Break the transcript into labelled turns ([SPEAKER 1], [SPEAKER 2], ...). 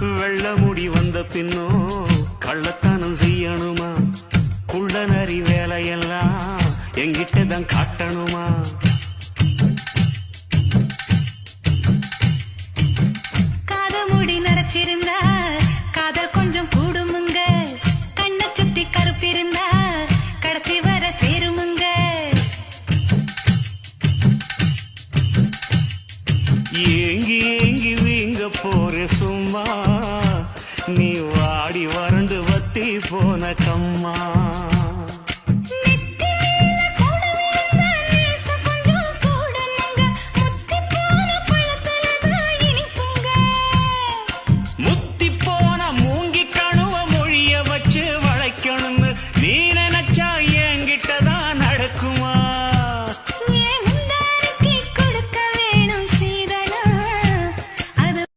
[SPEAKER 1] வெள்ள முடி வந்த பின்னோ கள்ளத்தனம் செய்யணுமா? குள்ள நரி வேலையெல்லாம் எங்கிட்ட தான் காட்டணுமா?
[SPEAKER 2] காத முடி நரைச்சிருந்தா காதல் கொஞ்சம் கூடுமுங்க. கண்ணை சுத்தி கருப்பிருந்தா கடைசி வர சேருமுங்க.
[SPEAKER 1] ஏங்கி ஏங்கி வீங்க போற சும்மா. நீ வாடி வறண்டு வத்தி போன கம்மா.